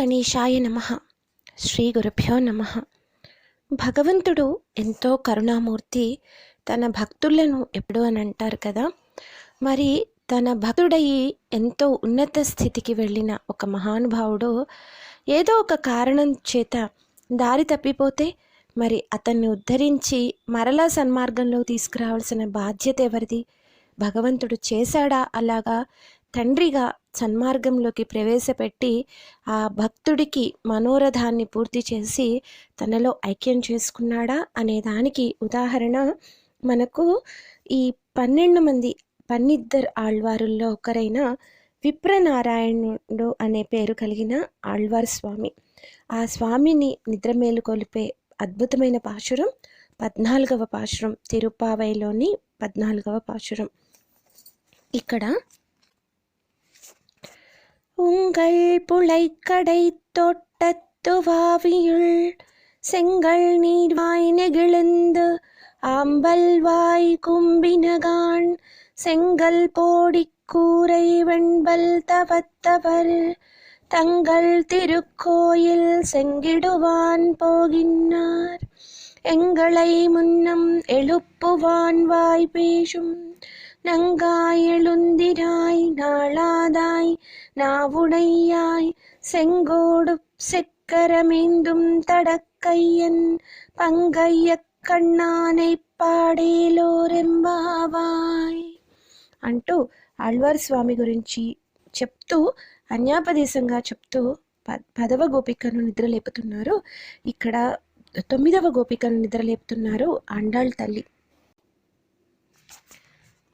గణేశాయ నమ. శ్రీ గురుభ్యో నమ. భగవంతుడు ఎంతో కరుణామూర్తి తన భక్తులను ఎప్పుడు అని అంటారు కదా. మరి తన భక్తుడయి ఎంతో ఉన్నత స్థితికి వెళ్ళిన ఒక మహానుభావుడు ఏదో ఒక కారణం చేత దారి తప్పిపోతే మరి అతన్ని ఉద్ధరించి మరలా సన్మార్గంలో తీసుకురావాల్సిన బాధ్యత ఎవరిది? భగవంతుడు చేశాడా అలాగా? తండ్రిగా సన్మార్గంలోకి ప్రవేశపెట్టి ఆ భక్తుడికి మనోరథాన్ని పూర్తి చేసి తనలో ఐక్యం చేసుకున్నాడా అనే దానికి ఉదాహరణ మనకు ఈ పన్నెండు మంది పన్నిద్దరు ఆళ్వారుల్లో ఒకరైన విప్రనారాయణుడు అనే పేరు కలిగిన ఆళ్వార్ స్వామి. ఆ స్వామిని నిద్రమేలు కొలిపే అద్భుతమైన పాశురం పద్నాలుగవ పాశురం తిరుపావైలోని పద్నాలుగవ పాశురం. ఇక్కడ உங்கள் புழைக்கடை தோட்டத்துவாவியுள் செங்கல் நீர்வாய் நெகிழ்ந்து ஆம்பல் வாய் கும்பினகான் செங்கல் போடிக் கூரை வெண்பல் தவத்தவர் தங்கள் திருக்கோயில் செங்கிடுவான் போகின்றார் எங்களை முன்னம் எழுப்புவான் வாய் பேசும் നങ്കായളുന്തിരായി നാളാതായി നാവുടയ്യായി സെങ്കോടു తడక్కయ్యన్ పంగయ్య പങ്കയ്യ పాడేలో రెంబావాయ్ అంటూ ఆళ్వార్ స్వామి గురించి చెప్తూ అన్యాపదేశంగా చెప్తూ పదవ గోపికను నిద్రలేపుతున్నారు ఇక్కడ తొమ్మిదవ గోపికను నిద్రలేపుతున్నారు ఆండాళ్ తల్లి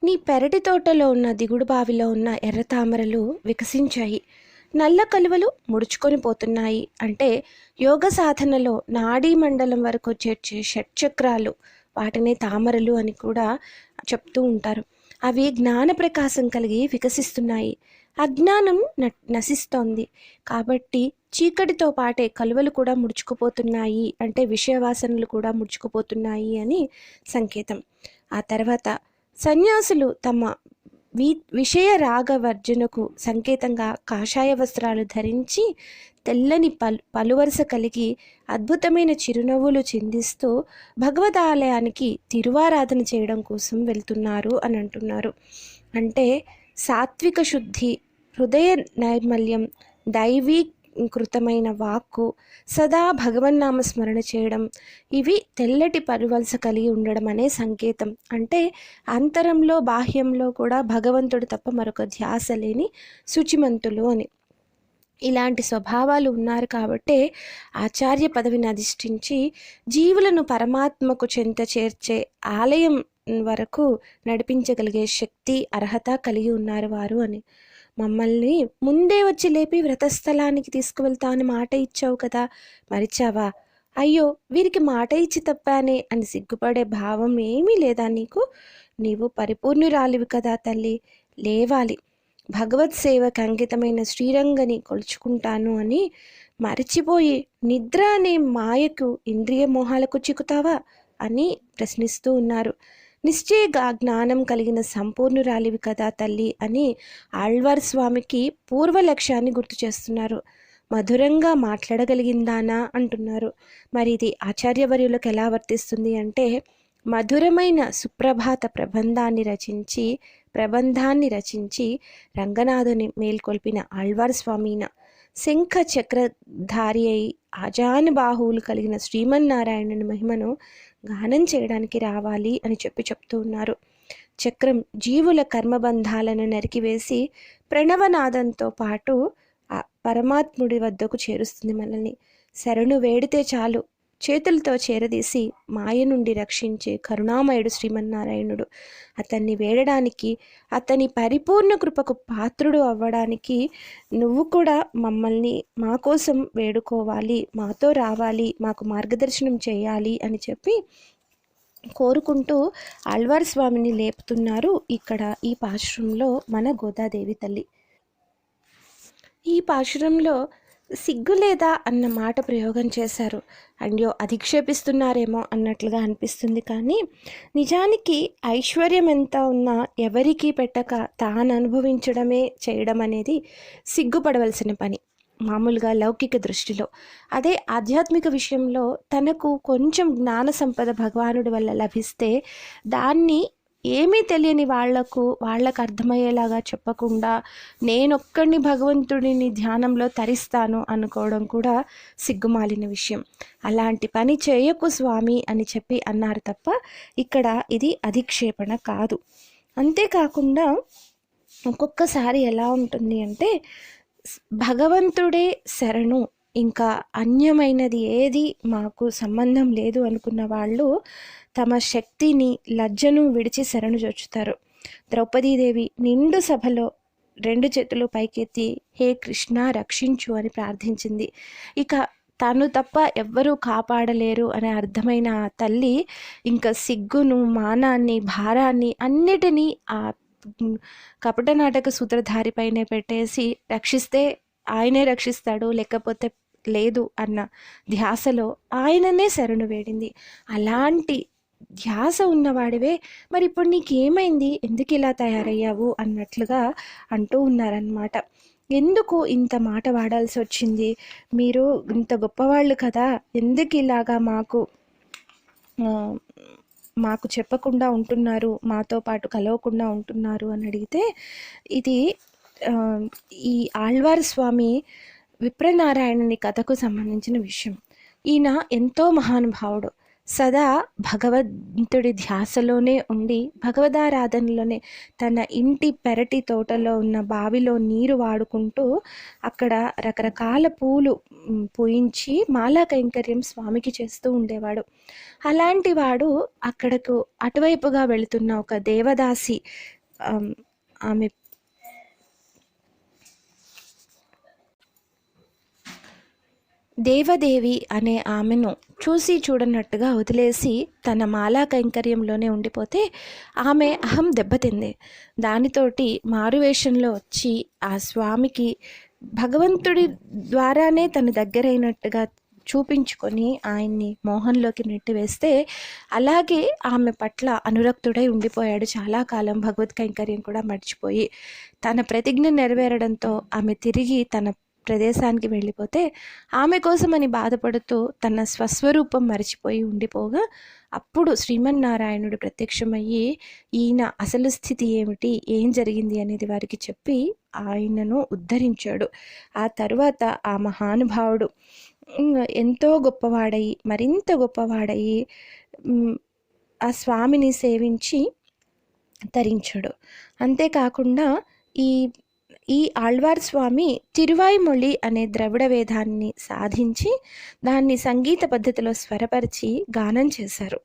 నీ పెరటి తోటలో ఉన్న దిగుడు బావిలో ఉన్న ఎర్ర తామరలు వికసించాయి. నల్ల కలువలు ముడుచుకొని పోతున్నాయి. అంటే యోగ సాధనలో నాడీ మండలం వరకు చేర్చే షట్చక్రాలు వాటిని తామరలు అని కూడా చెప్తూ ఉంటారు. అవి జ్ఞాన ప్రకాశం కలిగి వికసిస్తున్నాయి. అజ్ఞానం న నశిస్తోంది. కాబట్టి చీకటితో పాటే కలువలు కూడా ముడుచుకుపోతున్నాయి. అంటే విషయవాసనలు కూడా ముడుచుకుపోతున్నాయి అని సంకేతం. ఆ తర్వాత సన్యాసులు తమ వి విషయ రాగవర్జునకు సంకేతంగా కాషాయ వస్త్రాలు ధరించి తెల్లని పలు పలువరుస కలిగి అద్భుతమైన చిరునవ్వులు చిందిస్తూ భగవద్ ఆలయానికి తిరువారాధన చేయడం కోసం వెళ్తున్నారు అని అంటున్నారు. అంటే సాత్విక శుద్ధి హృదయ నైర్మల్యం దైవీ కృతమైన వాక్కు సదా భగవన్నామ స్మరణ చేయడం ఇవి తెల్లటి పరివలస కలిగి ఉండడం అనే సంకేతం. అంటే అంతరంలో బాహ్యంలో కూడా భగవంతుడు తప్ప మరొక ధ్యాస లేని శుచిమంతులు అని. ఇలాంటి స్వభావాలు ఉన్నారు కాబట్టే ఆచార్య పదవిని అధిష్ఠించి జీవులను పరమాత్మకు చెంత చేర్చే ఆలయం వరకు నడిపించగలిగే శక్తి అర్హత కలిగి ఉన్నారు వారు అని. మమ్మల్ని ముందే వచ్చి లేపి వ్రతస్థలానికి తీసుకువెళ్తా అని మాట ఇచ్చావు కదా మరిచావా? అయ్యో వీరికి మాట ఇచ్చి తప్పానే అని సిగ్గుపడే భావం ఏమీ లేదా నీకు? నీవు పరిపూర్ణురాలివి కదా తల్లి లేవాలి. భగవత్ సేవకు అంకితమైన శ్రీరంగని కొలుచుకుంటాను అని మరచిపోయి నిద్ర అనే మాయకు ఇంద్రియ మోహాలకు చిక్కుతావా? అని ప్రశ్నిస్తూ ఉన్నారు. నిశ్చయగా జ్ఞానం కలిగిన సంపూర్ణురాలివి కదా తల్లి అని ఆళ్వార్ స్వామికి పూర్వ లక్ష్యాన్ని గుర్తు చేస్తున్నారు. మధురంగా మాట్లాడగలిగిందానా అంటున్నారు. మరి ఇది ఆచార్యవర్యులకు ఎలా వర్తిస్తుంది అంటే మధురమైన సుప్రభాత ప్రబంధాన్ని రచించి ప్రబంధాన్ని రచించి రంగనాథుని మేల్కొల్పిన ఆళ్వార్ స్వామిన శంఖ చక్రధారి అయి ఆజానుబాహువులు కలిగిన శ్రీమన్నారాయణుని మహిమను గానం చేయడానికి రావాలి అని చెప్పి చెప్తూ ఉన్నారు. చక్రం జీవుల కర్మబంధాలను నరికివేసి ప్రణవనాదంతో పాటు ఆ పరమాత్ముడి వద్దకు చేరుస్తుంది మనల్ని. శరణు వేడితే చాలు. చేతులతో చేరదీసి మాయ నుండి రక్షించే కరుణామయుడు శ్రీమన్నారాయణుడు. అతన్ని వేడడానికి అతని పరిపూర్ణ కృపకు పాత్రుడు అవ్వడానికి నువ్వు కూడా మమ్మల్ని మా కోసం వేడుకోవాలి మాతో రావాలి మాకు మార్గదర్శనం చేయాలి అని చెప్పి కోరుకుంటూ ఆళ్వార్ స్వామిని లేపుతున్నారు ఇక్కడ ఈ పాశ్రంలో మన గోదాదేవి తల్లి. ఈ పాశురంలో సిగ్గు లేదా అన్న మాట ప్రయోగం చేశారు. అండ్యో అధిక్షేపిస్తున్నారేమో అన్నట్లుగా అనిపిస్తుంది కానీ నిజానికి ఐశ్వర్యం ఎంత ఉన్నా ఎవరికీ పెట్టక తాను అనుభవించడమే చేయడం అనేది సిగ్గుపడవలసిన పని. మామూలుగా లౌకిక దృష్టిలో. అదే ఆధ్యాత్మిక విషయంలో తనకు కొంచెం జ్ఞాన సంపద భగవానుడి వల్ల లభిస్తే దాన్ని ఏమీ తెలియని వాళ్ళకు వాళ్ళకు అర్థమయ్యేలాగా చెప్పకుండా నేనొక్కడిని భగవంతుడిని ధ్యానంలో తరిస్తాను అనుకోవడం కూడా సిగ్గుమాలిన విషయం. అలాంటి పని చేయకు స్వామి అని చెప్పి అన్నారు తప్ప ఇక్కడ ఇది అధిక్షేపణ కాదు. అంతేకాకుండా ఒక్కొక్కసారి ఎలా ఉంటుంది అంటే భగవంతుడే శరణు ఇంకా అన్యమైనది ఏది మాకు సంబంధం లేదు అనుకున్న వాళ్ళు తమ శక్తిని లజ్జను విడిచి శరణుజొచ్చుతారు ద్రౌపదీదేవి నిండు సభలో రెండు చేతులు పైకెత్తి హే కృష్ణ రక్షించు అని ప్రార్థించింది. ఇక తను తప్ప ఎవ్వరూ కాపాడలేరు అనే అర్థమైన ఆ తల్లి ఇంకా సిగ్గును మానాన్ని భారాన్ని అన్నిటినీ ఆ కపట నాటక సూత్రధారిపైనే పెట్టేసి రక్షిస్తే ఆయనే రక్షిస్తాడు లేకపోతే లేదు అన్న ధ్యాసలో ఆయననే శరణు వేడింది. అలాంటి ధ్యాస ఉన్నవాడివే. మరి ఇప్పుడు నీకేమైంది? ఎందుకు ఇలా తయారయ్యావు? అన్నట్లుగా అంటూ ఉన్నారనమాట ఎందుకు ఇంత మాట వాడాల్సి వచ్చింది మీరు ఇంత గొప్పవాళ్ళు కదా ఎందుకు ఇలాగా మాకు మాకు చెప్పకుండా ఉంటున్నారు? మాతో పాటు కలవకుండా ఉంటున్నారు? అని అడిగితే ఇది ఈ ఆళ్వార్ స్వామి విప్రనారాయణుని కథకు సంబంధించిన విషయం. ఈయన ఎంతో మహానుభావుడు. సదా భగవంతుడి ధ్యాసలోనే ఉండి భగవదారాధనలోనే తన ఇంటి పెరటి తోటలో ఉన్న బావిలో నీరు వాడుకుంటూ అక్కడ రకరకాల పూలు పూయించి మాలా కైంకర్యం స్వామికి చేస్తూ ఉండేవాడు. అలాంటి వాడు అక్కడకు అటువైపుగా వెళుతున్న ఒక దేవదాసి ఆమె దేవదేవి అనే ఆమెను చూసి చూడనట్టుగా వదిలేసి తన మాలా కైంకర్యంలోనే ఉండిపోతే ఆమె అహం దెబ్బతింది. దానితోటి మారువేషంలో వచ్చి ఆ స్వామికి భగవంతుడి ద్వారానే తన దగ్గరైనట్టుగా చూపించుకొని ఆయన్ని మోహంలోకి నెట్టివేస్తే అలాగే ఆమె పట్ల అనురక్తుడై ఉండిపోయాడు చాలా కాలం భగవత్ కైంకర్యం కూడా మర్చిపోయి. తన ప్రతిజ్ఞ నెరవేరడంతో ఆమె తిరిగి తన ప్రదేశానికి వెళ్ళిపోతే ఆమె కోసమని బాధపడుతూ తన స్వస్వరూపం మరిచిపోయి ఉండిపోగా అప్పుడు శ్రీమన్నారాయణుడు ప్రత్యక్షమయ్యి ఈయన అసలు స్థితి ఏమిటి? ఏం జరిగింది? అనేది వారికి చెప్పి ఆయనను ఉద్ధరించాడు. ఆ తర్వాత ఆ మహానుభావుడు ఎంతో గొప్పవాడయి మరింత గొప్పవాడయి ఆ స్వామిని సేవించి తరించాడు. అంతేకాకుండా ఈ ఈ ఆళ్వార్ స్వామి తిరువాయిమొళి అనే ద్రవిడ వేదాన్ని సాధించి దాన్ని సంగీత పద్ధతిలో స్వరపరిచి గానం చేశారు.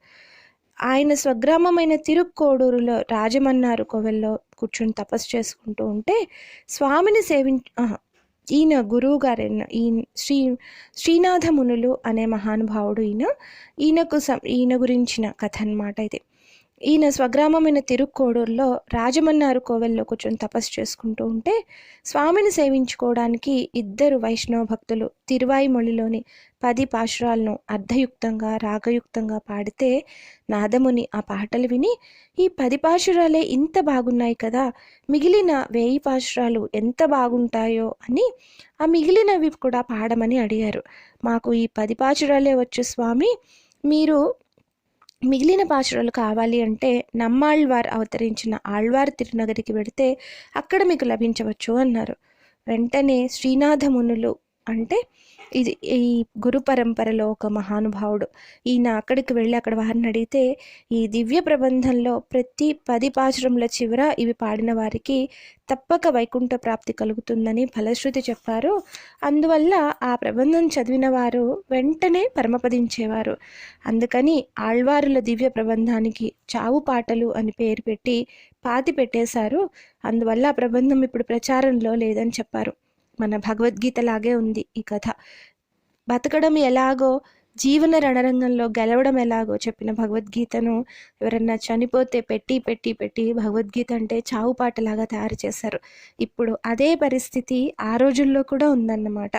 ఆయన స్వగ్రామమైన తిరుక్కోడూరులో రాజమన్నారు కోవెల్లో కూర్చొని తపస్సు చేసుకుంటూ ఉంటే స్వామిని సేవి ఈయన గురువు గారు ఈ శ్రీ శ్రీనాథ మునులు అనే మహానుభావుడు ఈయన ఈయనకు ఈయన గురించిన కథ అన్నమాట ఇది. ఈయన స్వగ్రామమైన తిరుక్కోడూరులో రాజమన్నారు కోవెల్లో కూర్చొని తపస్సు చేసుకుంటూ ఉంటే స్వామిని సేవించుకోవడానికి ఇద్దరు వైష్ణవ భక్తులు తిరువాయిమొళిలోని పది పాశురాలను అర్ధయుక్తంగా రాగయుక్తంగా పాడితే నాదముని ఆ పాటలు విని ఈ పది పాశురాలే ఇంత బాగున్నాయి కదా మిగిలిన వేయి పాశురాలు ఎంత బాగుంటాయో అని ఆ మిగిలినవి కూడా పాడమని అడిగారు. మాకు ఈ పది పాశురాలే వచ్చు స్వామి మీరు మిగిలిన పాశురాలు కావాలి అంటే నమ్మాళ్వార్ అవతరించిన ఆళ్వార్ తిరునగరికి వెడితే అక్కడ మీకు లభించవచ్చు అన్నారు. వెంటనే శ్రీనాథమునులు అంటే ఇది ఈ గురు పరంపరలో ఒక మహానుభావుడు. ఈయన అక్కడికి వెళ్ళి అక్కడ వారిని అడిగితే ఈ దివ్య ప్రబంధంలో ప్రతి పది పాశ్రముల చివర ఇవి పాడిన వారికి తప్పక వైకుంఠ ప్రాప్తి కలుగుతుందని ఫలశ్రుతి చెప్పారు. అందువల్ల ఆ ప్రబంధం చదివిన వారు వెంటనే పరమపదించేవారు. అందుకని ఆళ్వారుల దివ్య ప్రబంధానికి చావు పాటలు అని పేరు పెట్టి పాతి పెట్టేశారు. అందువల్ల ఆ ప్రబంధం ఇప్పుడు ప్రచారంలో లేదని చెప్పారు. మన భగవద్గీత లాగే ఉంది ఈ కథ. బతకడం ఎలాగో జీవన రణరంగంలో గెలవడం ఎలాగో చెప్పిన భగవద్గీతను ఎవరన్నా చనిపోతే పెట్టి పెట్టి పెట్టి భగవద్గీత అంటే చావు పాటలాగా తయారు చేశారు. ఇప్పుడు అదే పరిస్థితి ఆ రోజుల్లో కూడా ఉందన్నమాట.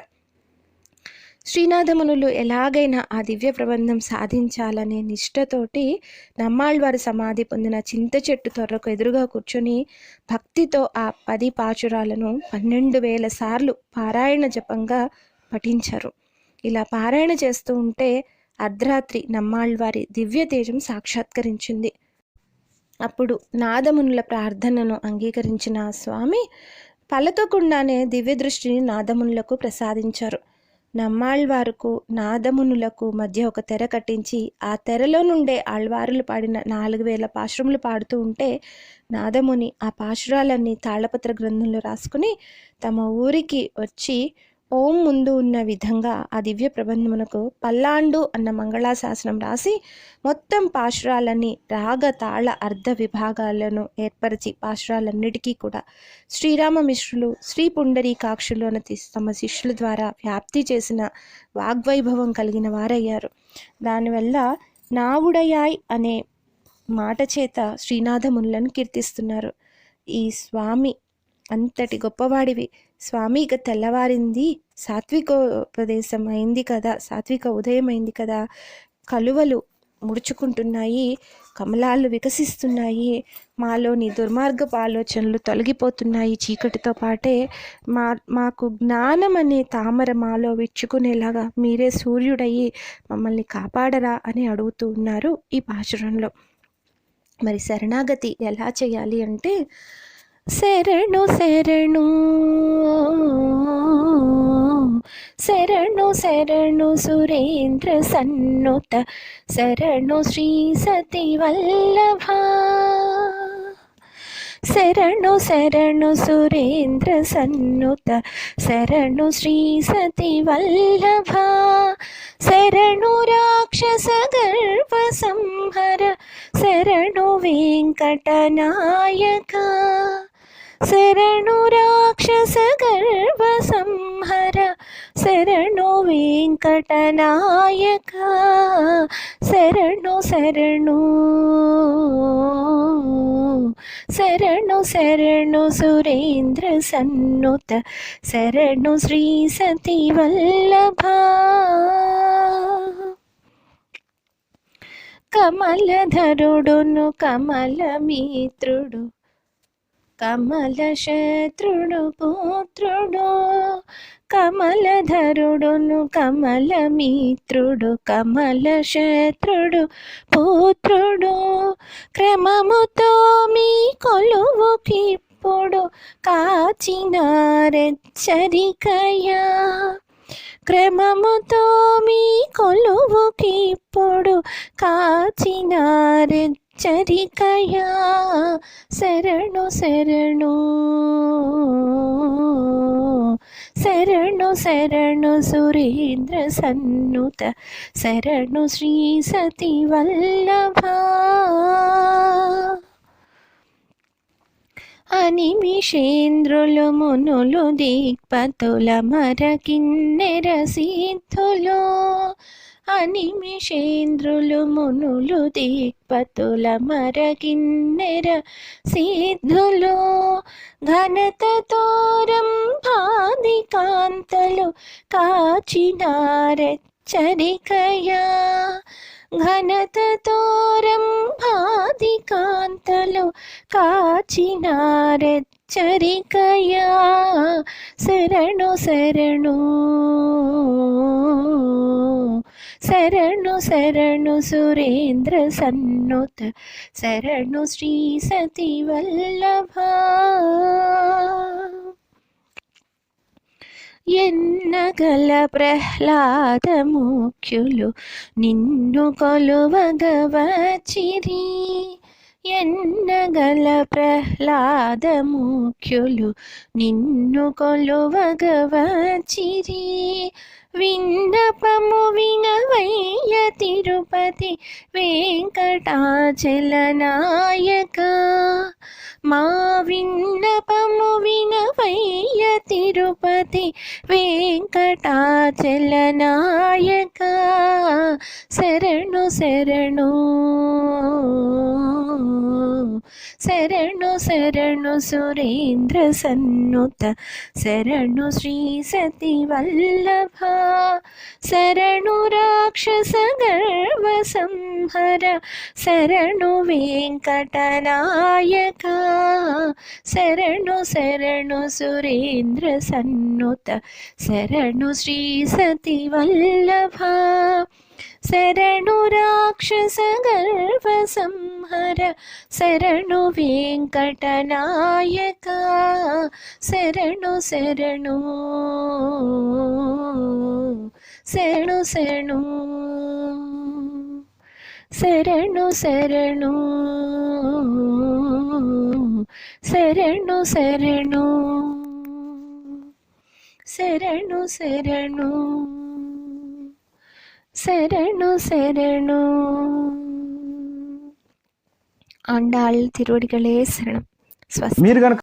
శ్రీనాథమునులు ఎలాగైనా ఆ దివ్య ప్రబంధం సాధించాలనే నిష్ఠతోటి నమ్మాళ్వారి సమాధి పొందిన చింత చెట్టు తొర్రకు ఎదురుగా కూర్చొని భక్తితో ఆ పది పాచురాలను పన్నెండు వేల సార్లు పారాయణ జపంగా పఠించారు. ఇలా పారాయణ చేస్తూ ఉంటే అర్ధరాత్రి నమ్మాళ్వారి దివ్య తేజం సాక్షాత్కరించింది. అప్పుడు నాదమునుల ప్రార్థనను అంగీకరించిన స్వామి పలకకుండానే దివ్య దృష్టిని నాదమునులకు ప్రసాదించారు. నమ్మాళ్వారుకు నాదమునులకు మధ్య ఒక తెర కట్టించి ఆ తెరలో నుండే ఆళ్వారులు పాడిన నాలుగు వేల పాశ్రములు పాడుతూ ఉంటే నాదముని ఆ పాశురాలన్నీ తాళపత్ర గ్రంథంలో రాసుకుని తమ ఊరికి వచ్చి ఓం ముందు ఉన్న విధంగా ఆ దివ్య ప్రబంధమునకు పల్లాండు అన్న మంగళాశాసనం రాసి మొత్తం పాశురాలని రాగ తాళ అర్ధ విభాగాలను ఏర్పరిచి పాశురాలన్నిటికీ కూడా శ్రీరామ మిశ్రులు శ్రీ పుండరీకాక్షులు అన్న తమ శిష్యుల ద్వారా వ్యాప్తి చేసిన వాగ్వైభవం కలిగిన వారయ్యారు. దానివల్ల నావుడయాయ్ అనే మాట చేత శ్రీనాథమునులను కీర్తిస్తున్నారు. ఈ స్వామి అంతటి గొప్పవాడివి. స్వామి ఇక తెల్లవారింది సాత్వికోపదేశం అయింది కదా సాత్విక ఉదయం అయింది కదా. కలువలు ముడుచుకుంటున్నాయి కమలాలు వికసిస్తున్నాయి మాలోని దుర్మార్గపు ఆలోచనలు తొలగిపోతున్నాయి. చీకటితో పాటే మా మాకు జ్ఞానం అనే తామర మాలో విచ్చుకునేలాగా మీరే సూర్యుడయ్యి మమ్మల్ని కాపాడరా అని అడుగుతూ ఉన్నారు ఈ పాశురంలో. మరి శరణాగతి ఎలా చేయాలి అంటే శరణు శరణు శరణు శరణు సురేంద్ర సన్నుత శరణు శ్రీ సతి వల్లభ శరణు శరణు సురేంద్ర సన్నుత శరణు శ్రీ సతి వల్లభ శరణు రాక్షస గర్భ సంహర శరణు వెంకటనాయక శరణు రాక్షస గర్వ సంహర శరణు వెంకటనాయక. శరణు శరణు శరణు శరణు సురేంద్ర సన్నుత శరణు శ్రీ సతి వల్లభ. కమలధరుడును కమలమిత్రుడు కమల శత్రుడు పుత్రుడు కమలధరుడును కమలమిత్రుడు కమల శత్రుడు పుత్రుడు క్రమముతో మీ కొలువుకిప్పుడు కాచినారెచ్చరికయా క్రమముతో మీ కొలువుకిప్పుడు చరికయా శరణు శరణు. శరణు శరణు సురేంద్ర సన్నుత. శరణు శ్రీ సతి వల్లభ అనిమిషేంద్రులు మునులు దిక్పతుల మరకిన్నెర సిద్ధులు. అనిమిషేంద్రులు మునులు దిక్పతుల మరగిన్నెర సిద్ధులు. ఘనతతోరం భాది కాంతలు కాచినారెచ్చరికయా. ఘనతతోరం భాది కాంతలు కాచినారెచ్చరికయా. శరణు శరణు. శరణు శరణు సురేంద్ర సన్నుత శరణు శ్రీ సతి వల్లభ. ఎన్నగల ప్రహ్లాద ముఖ్యులు నిన్ను కొలువగవచిరి. ఎన్నగల ప్రహ్లాద ముఖ్యులు నిన్ను కొలువగవచిరి. విన్నపము వినవయ్య తిరుపతి వెంకటాచలనాయక మా విన్నపము వినవయ్య తిరుపతి వెంకటాచలనాయక శరణు శరణు శರಣು ಶರಣು ಸುರೇಂದ್ರ ಸನ್ನುತ ಶರಣು ಶ್ರೀ ಸತಿ ವಲ್ಲಭ शरणुराक्षसगर्वसंहर शरणुवेङ्कटनायक शरणु शरणु सुरेन्द्रसन्नुत शरणु श्रीसतिवल्लभा शरणुराक्षसगर्वसंहर शरणुवेङ्कटनायका శరణు శరణు. రాక్షస గర్వ శరణు శరణు. శరణు శరణు. శరణు శరణు. శరణు శరణు. శరణు శరణు. ఆండాళ్ తిరువడిகளே శరణం. స్వస్తి. మీరు కనుక